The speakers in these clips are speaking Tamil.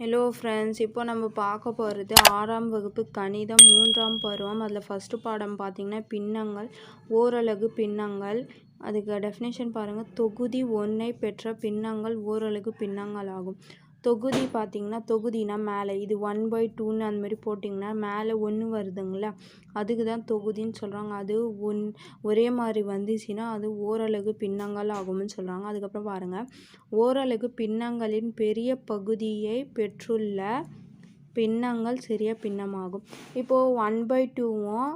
ஹலோ ஃப்ரெண்ட்ஸ் இப்போ நம்ம பார்க்க போகிறது ஆறாம் வகுப்பு கணிதம் மூன்றாம் பருவம். அதில் ஃபஸ்ட்டு பாடம் பார்த்திங்கன்னா பின்னங்கள் ஓரலகு பின்னங்கள். அதுக்கு டெஃபினேஷன் பாருங்கள் தொகுதி ஒன்றை பெற்ற பின்னங்கள் ஓரலகு பின்னங்கள் ஆகும் தொகுதி பார்த்தீங்கன்னா தொகுதினா மேலே. இது ஒன் பை டூன்னு அந்த மாதிரி போட்டிங்கன்னா மேலே ஒன்று வருதுங்களா? அதுக்கு தான் தொகுதின்னு சொல்கிறாங்க அது ஒன் ஒரே மாதிரி வந்துச்சுன்னா அது ஓரலகு பின்னங்கள் ஆகும்னு சொல்கிறாங்க அதுக்கப்புறம் பாருங்கள் ஓரலகு பின்னங்களின் பெரிய பகுதியை பெற்றுள்ள பின்னங்கள் சிறிய பின்னமாகும். இப்போது ஒன் பை டூவும்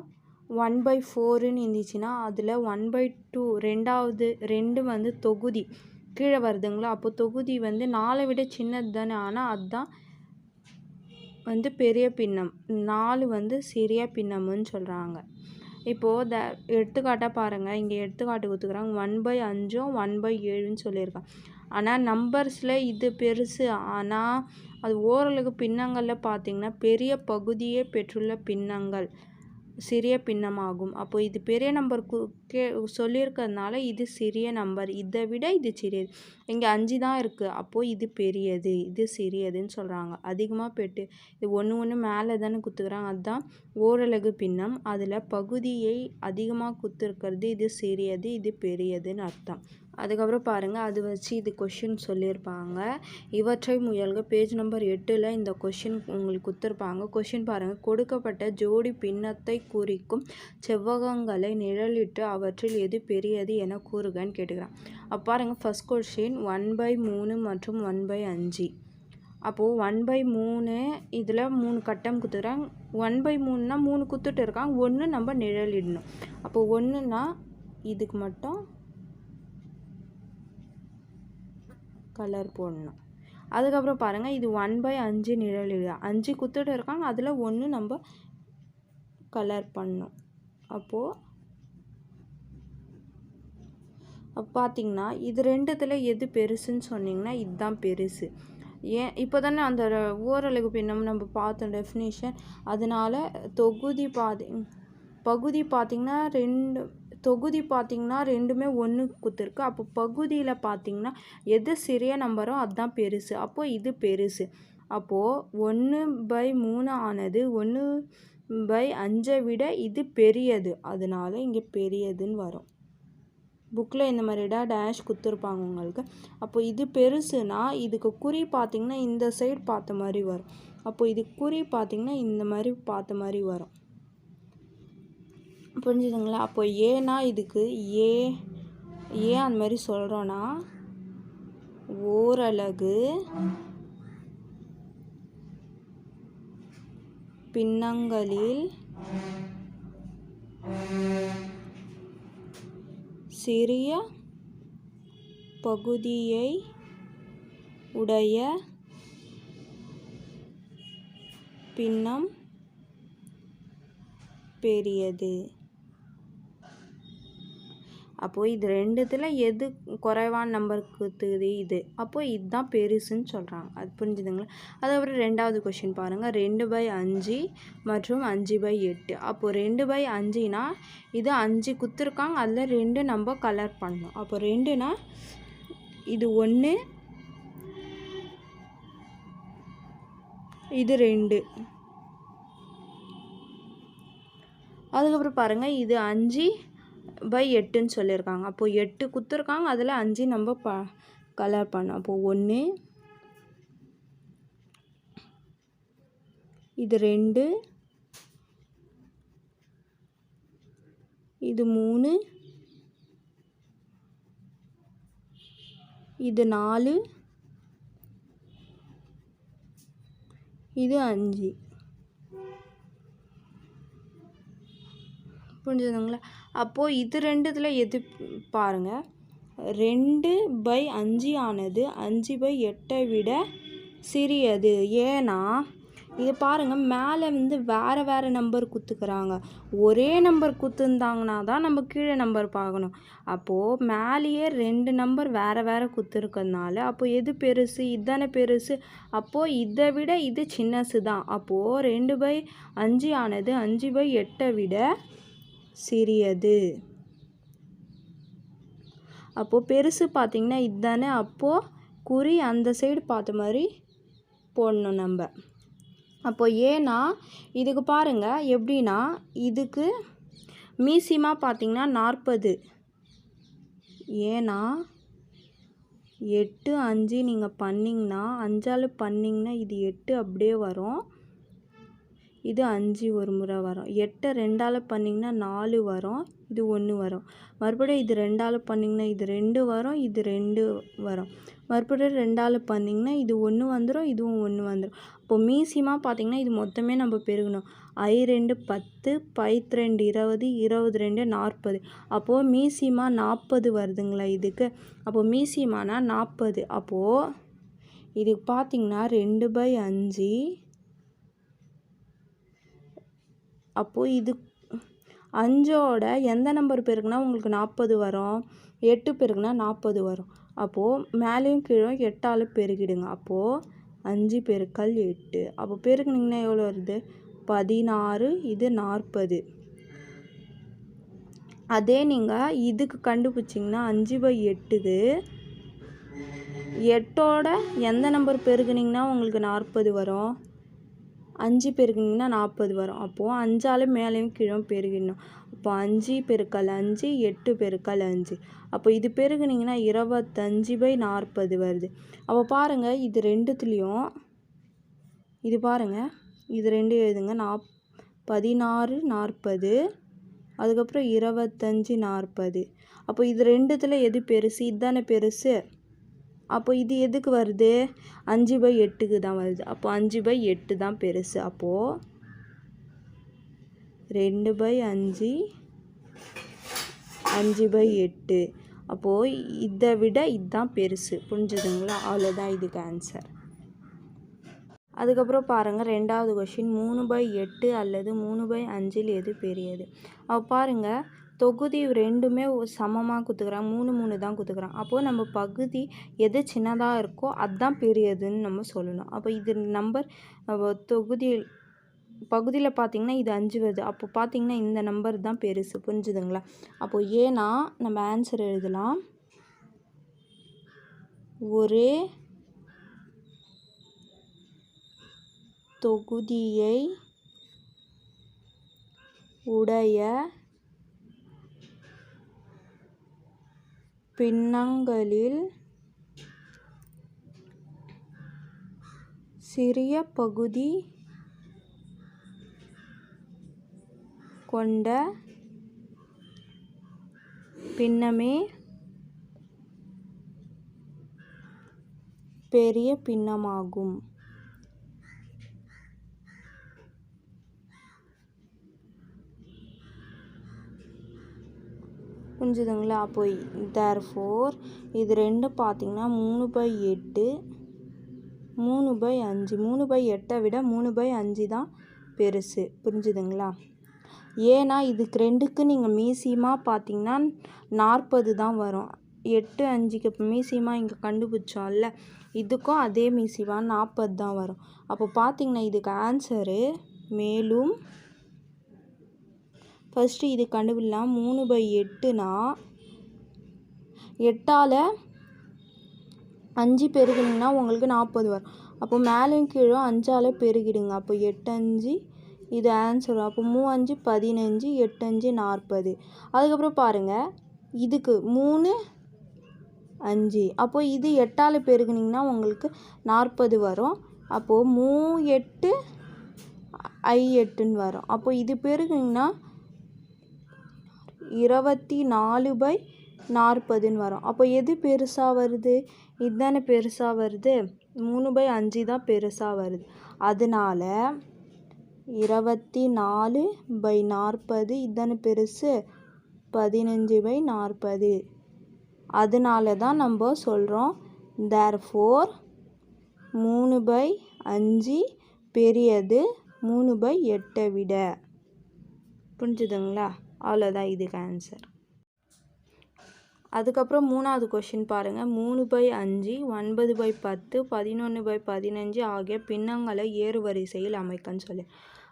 ஒன் பை ஃபோருன்னு இருந்துச்சுன்னா அதில் ஒன் பை டூ ரெண்டாவது ரெண்டு வந்து தொகுதி. கீழே வருதுங்களா அப்போ தொகுதி வந்து நாலை விட சின்னது தானே. ஆனால் அதுதான் வந்து பெரிய பின்னம். நாலு வந்து சிறிய பின்னம்னு சொல்கிறாங்க இப்போது த எடுத்துக்காட்டாக பாருங்கள் இங்கே எடுத்துக்காட்டு கொடுத்துக்குறாங்க. ஒன் பை அஞ்சும் ஒன் பை ஏழுன்னு சொல்லியிருக்காங்க. ஆனால் நம்பர்ஸில் இது பெருசு. ஆனால் அது ஓரளவுக்கு பின்னங்களில் பார்த்திங்கன்னா பெரிய பகுதியே பெற்றுள்ள பின்னங்கள். சிறிய பின்னமாகும். அப்போ இது பெரிய நம்பர் கு கே சொல்லியிருக்கிறதுனால இது சிறிய நம்பர் இதை விட இது சிறியது. இங்கே அஞ்சு தான் இருக்குது அப்போது இது பெரியது. இது சிறியதுன்னு சொல்கிறாங்க அதிகமாக பெட்டு. இது ஒன்று ஒன்று மேலே தானே குத்துக்கிறாங்க. அதுதான் ஓரலகு பின்னம். அதில் பகுதியை அதிகமாக குத்துருக்கிறது இது சிறியது இது பெரியதுன்னு அர்த்தம். அதுக்கப்புறம் பாருங்கள் அது வச்சு இது கொஷின் சொல்லியிருப்பாங்க. இவற்றை முயல்க பேஜ் நம்பர் எட்டில் இந்த கொஷின் உங்களுக்கு கொடுத்துருப்பாங்க. கொஷின் பாருங்கள் கொடுக்கப்பட்ட ஜோடி பின்னத்தை குறிக்கும் செவ்வகங்களை நிழலிட்டு அவற்றில் எது பெரியது என கூறுகன்னு கேட்டுக்கிறான் அப்போ பாருங்கள் ஃபஸ்ட் கொஷின் ஒன் பை மூணு மற்றும் ஒன் பை அஞ்சு. அப்போது ஒன் பை மூணு இதில் மூணு கட்டம் குத்துக்கிறாங்க ஒன் பை மூணுனா மூணு குத்துட்டு இருக்காங்க ஒன்று நம்ம நிழலிடணும். அப்போது ஒன்றுனா இதுக்கு மட்டும் கலர் போடணும். அதுக்கப்புறம் பாருங்கள் இது ஒன் பை அஞ்சு நிழலிடு அஞ்சு குத்துட்டு இருக்காங்க அதில் ஒன்று நம்ம கலர் பண்ணும் அப்போது பார்த்திங்கன்னா பார்த்தீங்கன்னா இது ரெண்டுத்தில் எது பெருசுன்னு சொன்னிங்கன்னா இதுதான் பெருசு. ஏன் இப்போ தானே அந்த ஓரளவு பின்னம் நம்ம பார்த்தோம் டெஃபினேஷன் அதனால் தொகுதி பாதி பகுதி பார்த்திங்கன்னா ரெண்டு தொகுதி பார்த்திங்கன்னா ரெண்டுமே ஒன்று குத்துருக்கு. அப்போ பகுதியில் பார்த்திங்கன்னா எது சிறிய நம்பரோ அதுதான் பெருசு. அப்போது இது பெருசு. அப்போது ஒன்று பை மூணு ஆனது ஒன்று பை அஞ்சை விட இது பெரியது. அதனால இங்கே பெரியதுன்னு வரும். புக்கில் இந்த மாதிரிடா டேஷ் கொடுத்துருப்பாங்க உங்களுக்கு. அப்போ இது பெருசுனா இதுக்கு குறி பார்த்திங்கன்னா இந்த சைடு பார்த்த மாதிரி வரும். அப்போ இது குறி பார்த்திங்கன்னா இந்த மாதிரி பார்த்த மாதிரி வரும். புரிஞ்சுதுங்களா? அப்போ ஏன்னா இதுக்கு ஏ ஏன் அந்த மாதிரி சொல்கிறோன்னா ஓரலகு பின்னங்களில் சிறிய பகுதியை உடைய பின்னம் பெரியது. அப்போது இது ரெண்டுத்தில் எது குறைவான நம்பருக்கு குத்துது இது? அப்போது இதுதான் பெருசுன்னு சொல்கிறாங்க அது புரிஞ்சுதுங்களா? அதுக்கப்புறம் ரெண்டாவது கொஷின் பாருங்கள் ரெண்டு பை அஞ்சு மற்றும் அஞ்சு பை எட்டு. அப்போது ரெண்டு பை அஞ்சுனா இது அஞ்சு குத்துருக்காங்க. அதில் ரெண்டு நம்ம கலர் பண்ணணும். அப்போ ரெண்டுனா இது ஒன்று இது ரெண்டு. அதுக்கப்புறம் பாருங்கள் இது அஞ்சு பை எட்டுன்னு சொல்லியிருக்காங்க. அப்போது எட்டு குத்துருக்காங்க அதில் அஞ்சு நம்ம ப கலர் பண்ணோம். அப்போது ஒன்று இது ரெண்டு இது மூணு இது நாலு இது அஞ்சு. புரிஞ்சுதுங்களா? அப்போது இது ரெண்டுத்தில் எது பாருங்கள் ரெண்டு பை அஞ்சு ஆனது அஞ்சு பை எட்டை விட சிறியது. ஏன்னா இது பாருங்கள் மேலே வந்து வேறு வேறு நம்பர் குத்துக்கிறாங்க. ஒரே நம்பர் குத்துருந்தாங்கன்னா தான் நம்ம கீழே நம்பர் பார்க்கணும். அப்போது மேலேயே ரெண்டு நம்பர் வேறு வேறு குத்துருக்கறதுனால அப்போ எது பெருசு? இதுதானே பெருசு. அப்போது இதை விட இது சின்னசு தான் அப்போது ரெண்டு பை அஞ்சு ஆனது அஞ்சு பை எட்டை விட சிறியது. அப்போது பெருசு பார்த்திங்கன்னா இதுதானே அப்போது குறி அந்த சைடு பார்த்த மாதிரி போடணும் நம்ம. அப்போ ஏன்னா இதுக்கு பாருங்கள் எப்படின்னா இதுக்கு மீசியமாக பார்த்தீங்கன்னா நாற்பது. ஏன்னா எட்டு அஞ்சு நீங்கள் பண்ணிங்கன்னா அஞ்சால் பண்ணிங்கன்னா இது எட்டு அப்படியே வரும். இது அஞ்சு ஒரு முறை வரும். எட்டை ரெண்டால் பண்ணிங்கன்னா நாலு வரும். இது ஒன்று வரும். மறுபடியும் இது ரெண்டால் பண்ணிங்கன்னா இது ரெண்டு வரும். இது ரெண்டு வரும். மறுபடியும் ரெண்டால் பண்ணிங்கன்னா இது ஒன்று வந்துடும் இதுவும் ஒன்று வந்துடும் இப்போ மீசியமாக பார்த்தீங்கன்னா இது மொத்தமே நம்ம பெருகணும். ஐ ரெண்டு பத்து பைத் ரெண்டு இருபது இருபது ரெண்டு நாற்பது. அப்போது மீசியமாக நாற்பது வருதுங்களா இதுக்கு. அப்போது மீசியமானால் நாற்பது. அப்போது இதுக்கு பார்த்தீங்கன்னா ரெண்டு பை அஞ்சு அப்போது இது அஞ்சோட எந்த நம்பர் பெருக்குனா உங்களுக்கு நாற்பது வரும். எட்டு பெருக்குனா நாற்பது வரும். அப்போது மேலேயும் கீழே எட்டால் பெருகிடுங்க அப்போது அஞ்சு பெருக்கல் எட்டு. அப்போ பெருக்குனிங்கன்னா எவ்வளோ வருது? பதினாறு இது நாற்பது. அதே நீங்கள் இதுக்கு கண்டுபிடிச்சிங்கன்னா அஞ்சு பை எட்டுது எட்டோட எந்த நம்பர் பெருகுனிங்கன்னா உங்களுக்கு நாற்பது வரும். அஞ்சு பெருக்குனிங்கன்னா நாற்பது வரும். அப்போது அஞ்சால் மேலேயும் கீழே பெருகிடணும் அப்போ அஞ்சு பெருக்கல் அஞ்சு எட்டு பெருக்கல் அஞ்சு. அப்போ இது பெருகுனிங்கன்னா இருபத்தஞ்சி பை நாற்பது வருது. அப்போ பாருங்கள் இது ரெண்டுத்துலேயும் இது பாருங்கள் இது ரெண்டு எழுதுங்க. நாப் பதினாறு நாற்பது அதுக்கப்புறம் இருபத்தஞ்சி நாற்பது. அப்போ இது ரெண்டுத்தில் எது பெருசு? இதுதானே பெருசு? அப்போ இது எதுக்கு வருது? அஞ்சு பை எட்டுக்கு தான் வருது. அப்போ அஞ்சு பை எட்டு தான் பெருசு. அப்போது ரெண்டு பை அஞ்சு அஞ்சு பை எட்டு. அப்போது இதை விட இதுதான் பெருசு. புரிஞ்சுதுங்களா? அவ்வளோதான் இதுக்கு ஆன்சர் அதுக்கப்புறம் பாருங்கள் ரெண்டாவது கொஷின் மூணு பை எட்டு அல்லது மூணு பை அஞ்சில் எது பெரியது? அப்போ பாருங்கள் தொகுதி ரெண்டுமே சமமாக கொடுத்துக்குறாங்க மூணு மூணு தான் கொடுத்துக்குறாங்க அப்போது நம்ம பகுதி எது சின்னதாக இருக்கோ அதுதான் பெரியதுன்னு நம்ம சொல்லணும். அப்போ இது நம்பர் தொகுதி பகுதியில் பார்த்திங்கன்னா இது அஞ்சு வருது. அப்போ பார்த்திங்கன்னா இந்த நம்பர் தான் பெருசு. புரிஞ்சுதுங்களா? அப்போது ஏன்னா நம்ம ஆன்சர் எழுதலாம். ஒரே தொகுதியை உடைய பின்னங்களில் சிறிய பகுதி கொண்ட பின்னமே பெரிய பின்னமாகும். புரிஞ்சுதுங்களா? அப்போ தேர் ஃபோர் இது ரெண்டு பார்த்திங்கன்னா மூணு பை எட்டு மூணு பை அஞ்சு. மூணு பை எட்டை விட மூணு பை அஞ்சு தான் பெருசு. புரிஞ்சுதுங்களா? ஏன்னா இதுக்கு ரெண்டுக்கு நீங்கள் மீசியமாக பார்த்தீங்கன்னா நாற்பது தான் வரும். எட்டு அஞ்சுக்கு இப்போ மீசியமாக இங்கே கண்டுபிடிச்சோம்ல இதுக்கும் அதே மீசியமாக நாற்பது தான் வரும். அப்போ பார்த்தீங்கன்னா இதுக்கு ஆன்சரு மேலும் ஃபஸ்ட்டு இது கண்டுபிடிலாம் மூணு பை எட்டுனா எட்டால் அஞ்சு பெருகுனிங்கன்னா உங்களுக்கு நாற்பது வரும். அப்போ மேலேயும் கீழே அஞ்சால் பெருகிடுங்க. அப்போ எட்டு அஞ்சு இது ஆன்சர் அப்போ மூவஞ்சு பதினஞ்சு எட்டஞ்சு நாற்பது. அதுக்கப்புறம் பாருங்கள் இதுக்கு மூணு அஞ்சு. அப்போது இது எட்டால் பெருகுனிங்கன்னா உங்களுக்கு நாற்பது வரும். அப்போது மூ எட்டு ஐ எட்டுன்னு வரும். அப்போது இது பெருகுனிங்கன்னா இருபத்தி நாலு பை நாற்பதுன்னு வரும். அப்போ எது பெருசாக வருது? இதுதானே பெருசாக வருது. மூணு பை அஞ்சு தான் பெருசாக வருது. அதனால இருபத்தி நாலு பை நாற்பது இதுதானே பெருசு? பதினஞ்சு பை நாற்பது. அதனால தான் நம்ம சொல்கிறோம் தேர் ஃபோர் மூணு பை அஞ்சு பெரியது மூணு பை எட்டை விட. புரிஞ்சுதுங்களா? அவ்வளோதான் இதுக்கு ஆன்சர் அதுக்கப்புறம் மூணாவது கொஷின் பாருங்கள் மூணு பை அஞ்சு ஒன்பது பை பத்து பதினொன்று பை பதினஞ்சு ஆகிய பின்னங்களை ஏறு வரிசையில் அமைக்கன்னு சொல்லி.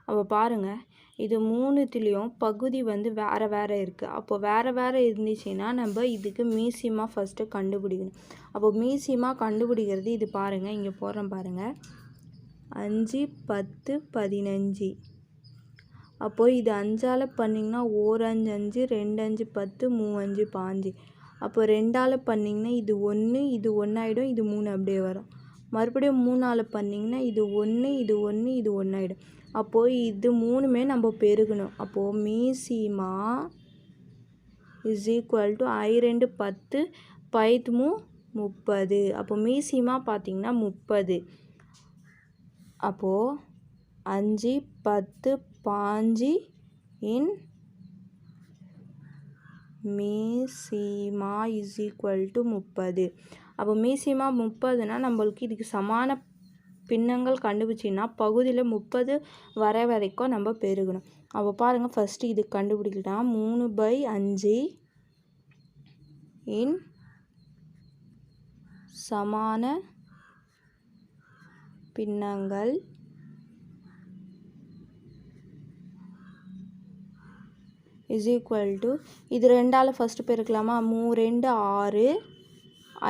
அப்போ பாருங்கள் இது மூணுத்துலேயும் பகுதி வந்து வேறு வேறு இருக்குது அப்போ வேறு வேறு இருந்துச்சுன்னா நம்ம இதுக்கு மீசியமாக ஃபஸ்ட்டு கண்டுபிடிக்கணும். அப்போ மீசியமாக கண்டுபிடிக்கிறது இது பாருங்கள் இங்கே போடுறோம் பாருங்கள் அஞ்சு பத்து பதினஞ்சு. அப்போது இது அஞ்சால் பண்ணிங்கன்னா ஓரஞ்சு அஞ்சு அஞ்சு ரெண்டு அஞ்சு பத்து மூவஞ்சு பாஞ்சு. அப்போ ரெண்டால் பண்ணிங்கன்னா இது ஒன்று இது ஒன்றாயிடும் இது மூணு அப்படியே வரும். மறுபடியும் மூணால் பண்ணிங்கன்னா இது ஒன்று இது ஒன்று இது ஒன்றாயிடும் அப்போது இது மூணுமே நம்ம பெருகணும். அப்போது மீசிமா இஸ் ஈக்குவல் டு ஐ ரெண்டு பத்து பைத்மு முப்பது. அப்போ மீசிமா பார்த்திங்கன்னா முப்பது. அப்போது அஞ்சு பத்து பாஞ்சு இன் மீசிமா இஸ் ஈக்குவல் டு முப்பது. அப்போ மீசிமா முப்பதுனா நம்மளுக்கு இதுக்கு சமான பின்னங்கள் கண்டுபிடிச்சின்னா பகுதியில் முப்பது வர வரைக்கும் நம்ம பெருகணும். அப்போ பாருங்கள் ஃபஸ்ட்டு இது கண்டுபிடிக்கலாம் மூணு பை அஞ்சு இன் சமான பின்னங்கள் இஸ் ஈக்குவல் டு இது ரெண்டால் ஃபஸ்ட்டு பெருக்கலாமா? மூ ரெண்டு ஆறு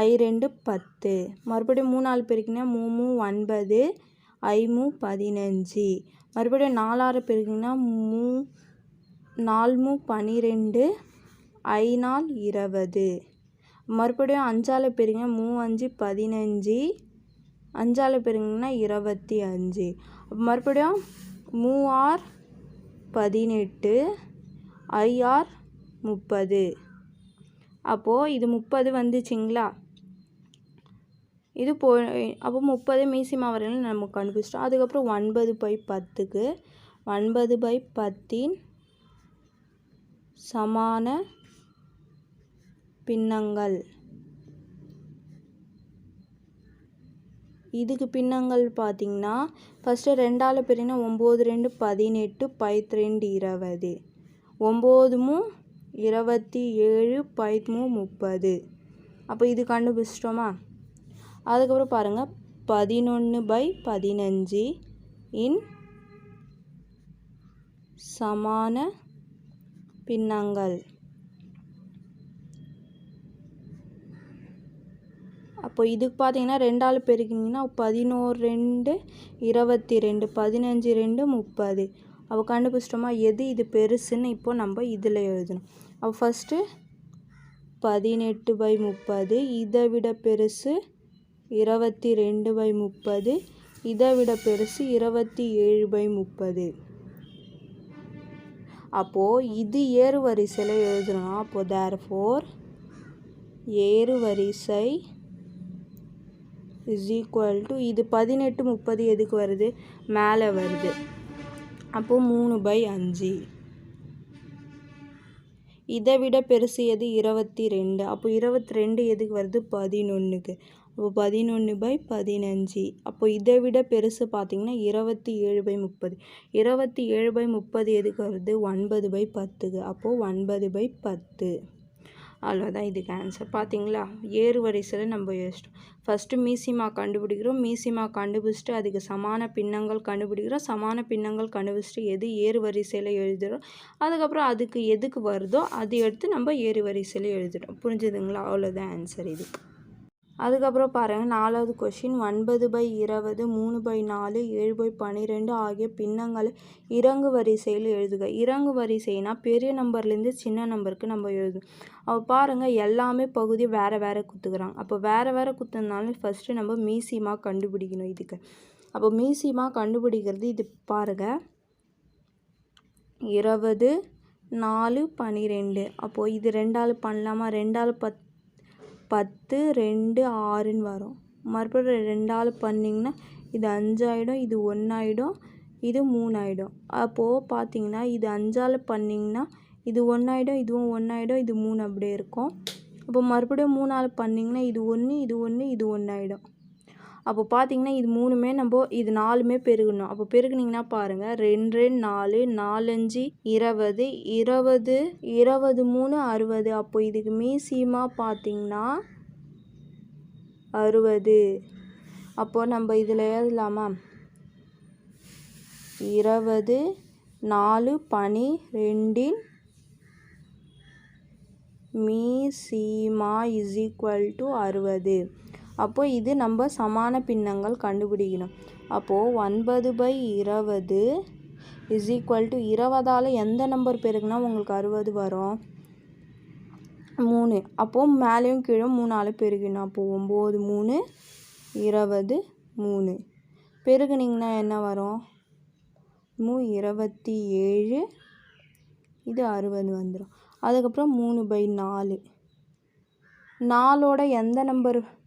ஐ ரெண்டு பத்து. மறுபடியும் மூணால் பெருக்கினா மூ மூ ஒன்பது ஐ மூ பதினஞ்சு. மறுபடியும் நாலாறு பெருக்கிங்கன்னா மூ நாலு மூ பன்னிரெண்டு ஐ நாள் இருபது. மறுபடியும் அஞ்சால் பெருங்க மூ அஞ்சு பதினஞ்சு அஞ்சால் பெருங்கன்னா இருபத்தி அஞ்சு. மறுபடியும் மூ ஆர் பதினெட்டு ஐஆர் முப்பது. அப்போது இது முப்பது வந்துச்சுங்களா? இது போ அப்போ முப்பது மீசிமா வரையிலும் நம்ம கண்டுபிடிச்சிட்டோம். அதுக்கப்புறம் ஒன்பது பை பத்துக்கு ஒன்பது பை பத்தின் சமான பின்னங்கள். இதுக்கு பின்னங்கள் பார்த்திங்கன்னா ஃபஸ்ட்டு ரெண்டால் பிரினா ஒம்பது ரெண்டு பதினெட்டு பைத் ரெண்டு இருபது. ஒம்போதுமு இருபத்தி ஏழு பைத்மு முப்பது. அப்போ இது கண்டுபிடிச்சிட்டோமா? அதுக்கப்புறம் பாருங்கள் பதினொன்று பை பதினஞ்சு இன் சமான பின்னங்கள். அப்போ இதுக்கு பார்த்தீங்கன்னா ரெண்டாள் பெருக்கினீங்கன்னா பதினோரு ரெண்டு இருபத்தி ரெண்டு பதினஞ்சு ரெண்டு முப்பது. அவள் கண்டுபிடிச்சிட்டோமா? எது இது பெருசுன்னு இப்போ நம்ம இதில் எழுதணும். அவள் ஃபஸ்ட்டு பதினெட்டு பை முப்பது இதை விட பெருசு இருபத்தி ரெண்டு பை முப்பது இதை விட பெருசு இருபத்தி ஏழு பை முப்பது. அப்போது இது ஏறு வரிசையில் எழுதணும். அப்போது தேர் ஃபோர் ஏறு வரிசை இஸ் ஈக்குவல் டு இது பதினெட்டு முப்பது எதுக்கு வருது? மேலே வருது. அப்போது மூணு பை அஞ்சு. இதை விட பெருசு எது இருபத்தி ரெண்டு அப்போ இருபத்தி ரெண்டு எதுக்கு வருது? பதினொன்றுக்கு அப்போ பதினொன்று பை பதினஞ்சு. அப்போ இதை விட பெருசு பார்த்திங்கன்னா இருபத்தி ஏழு பை முப்பது. இருபத்தி ஏழு பை முப்பது எதுக்கு வருது? ஒன்பது பை பத்துக்கு. அப்போது ஒன்பது பை பத்து. அவ்வளோதான் இதுக்கு ஆன்சர் பார்த்தீங்களா? ஏறு வரிசையில் நம்ம யோசிச்சிட்டோம். ஃபஸ்ட்டு மீசிமா கண்டுபிடிக்கிறோம். மீசிமா கண்டுபிடிச்சிட்டு அதுக்கு சமான பின்னங்கள் கண்டுபிடிக்கிறோம். சமான பின்னங்கள் கண்டுபிடிச்சிட்டு எது ஏறு வரிசையில் எழுதுகிறோம் அதுக்கப்புறம் அதுக்கு எதுக்கு வருதோ அது எடுத்து நம்ம ஏறு வரிசையில் எழுதுகிறோம் புரிஞ்சுதுங்களா? அவ்வளோதான் ஆன்சர் இதுக்கு அதுக்கப்புறம் பாருங்கள் நாலாவது கொஷின் ஒன்பது பை இருபது மூணு பை நாலு ஏழு பை பன்னிரெண்டு ஆகிய பின்னங்களை இறங்கு வரிசையில் எழுதுக. இறங்கு வரிசைனா பெரிய நம்பர்லேருந்து சின்ன நம்பருக்கு நம்ம எழுதும் அப்போ பாருங்கள் எல்லாமே பகுதி வேறு வேறு குத்துக்கிறாங்க அப்போ வேறு வேறு குத்துனாலும் ஃபஸ்ட்டு நம்ம மீசியமாக கண்டுபிடிக்கணும் இதுக்கு. அப்போ மீசியமாக கண்டுபிடிக்கிறது இது பாருங்கள் இருபது நாலு பன்னிரெண்டு அப்போது இது ரெண்டாள் பண்ணலாமா? ரெண்டாள் பத் பத்து ரெண்டு ஆறுன்னு வரும். மறுபடியும் ரெண்டால் பண்ணிங்கன்னா இது அஞ்சாயிடும் இது ஒன்றாயிடும் இது மூணாயிடும். அப்போது பார்த்தீங்கன்னா இது அஞ்சால் பண்ணிங்கன்னா இது ஒன்றாயிடும் இதுவும் ஒன்றாயிடும் இது மூணு அப்படியே இருக்கும். அப்போ மறுபடியும் மூணால் பண்ணிங்கன்னா இது ஒன்று இது ஒன்று இது ஒன்றாயிடும் அப்போ பார்த்தீங்கன்னா இது மூணுமே நம்ம இது நாலுமே பெருகணும். அப்போ பெருகுனிங்கன்னா பாருங்கள் ரெண்டு ரெண்டு நாலு நாலஞ்சு இருபது இருபது இருபது மூணு அறுபது. அப்போ இதுக்கு மீசியமாக பார்த்தீங்கன்னா அறுபது. அப்போது நம்ம இதில் எழுதலாமா? இருபது நாலு பனி ரெண்டின் மீ சீமா இஸ் ஈக்குவல் டு அறுபது. அப்போது இது நம்ம சமான பின்னங்கள் கண்டுபிடிக்கணும். அப்போது ஒன்பது பை இருபது இஸ் ஈக்குவல் டு இருபதால் எந்த நம்பர் பெருக்குனா உங்களுக்கு அறுபது வரும்? மூணு. அப்போது மேலேயும் கீழே மூணால் பெருக்கணும். அப்போது ஒம்பது மூணு இருபது மூணு. பெருகுனிங்கன்னா என்ன வரும்? மூ இருபத்தி ஏழு இது அறுபது வந்துடும் அதுக்கப்புறம் மூணு பை நாலு. நாலோட எந்த நம்பர்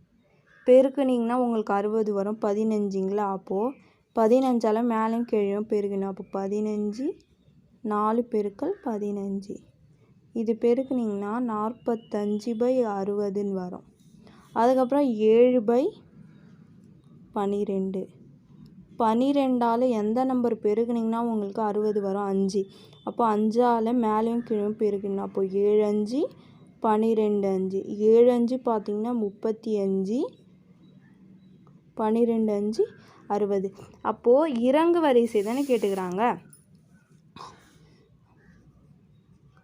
பெருக்குனிங்கன்னா உங்களுக்கு அறுபது வரும். பதினஞ்சுங்களா? அப்போது பதினஞ்சால் மேலேயும் கீழேயும் பெருக்கணும் அப்போ பதினஞ்சு நாலு பெருக்கள் பதினஞ்சு. இது பெருக்குனிங்கன்னா நாற்பத்தஞ்சு பை அறுபதுன்னு வரும். அதுக்கப்புறம் ஏழு பை பன்னிரெண்டு பன்னிரெண்டால் எந்த நம்பர் பெருக்குனிங்கன்னா உங்களுக்கு அறுபது வரும். அஞ்சு. அப்போ அஞ்சால் மேலேயும் கீழும் பெருக்கணும் அப்போ ஏழு அஞ்சு பன்னிரெண்டு அஞ்சு. ஏழு அஞ்சு பார்த்திங்கன்னா முப்பத்தி அஞ்சு பன்னிரெண்டு அஞ்சு அறுபது. அப்போது இறங்கு வரிசை தானே கேட்டுக்கிறாங்க.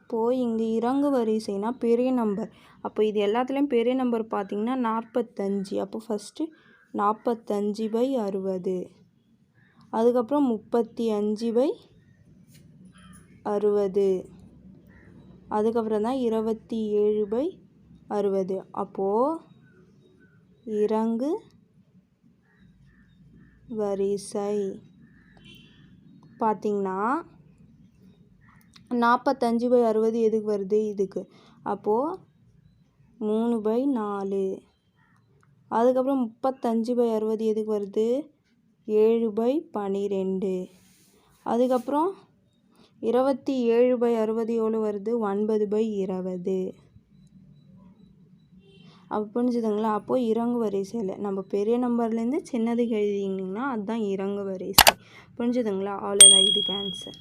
இப்போது இங்கே இறங்கு வரிசைனா பெரிய நம்பர் அப்போ இது எல்லாத்துலேயும் பெரிய நம்பர் பார்த்திங்கன்னா நாற்பத்தஞ்சு. அப்போ ஃபஸ்ட்டு நாற்பத்தஞ்சு பை அறுபது. அதுக்கப்புறம் முப்பத்தி அஞ்சு பை அறுபது. அதுக்கப்புறம் தான் இருபத்தி ஏழு பை அறுபது. அப்போது இறங்கு வரிசை. பார்த்திங்கன்னா நாற்பத்தஞ்சு பை அறுபது எதுக்கு வருது? இதுக்கு. அப்போது மூணு பை நாலு. அதுக்கப்புறம் முப்பத்தஞ்சு பை அறுபது எதுக்கு வருது? ஏழு பை பனிரெண்டு. அதுக்கப்புறம் இருபத்தி ஏழு பை அறுபது எவ்வளோ வருது? ஒன்பது பை இருபது. அப்போ புரிஞ்சுதுங்களா? அப்போது இறங்கு வரிசையில் நம்ம பெரிய நம்பர்லேருந்து சின்னதுக்கு எழுதிங்கன்னா அதுதான் இறங்கு வரிசை புரிஞ்சுதுங்களா? அவ்வளோதான் இதுக்கு ஆன்சர்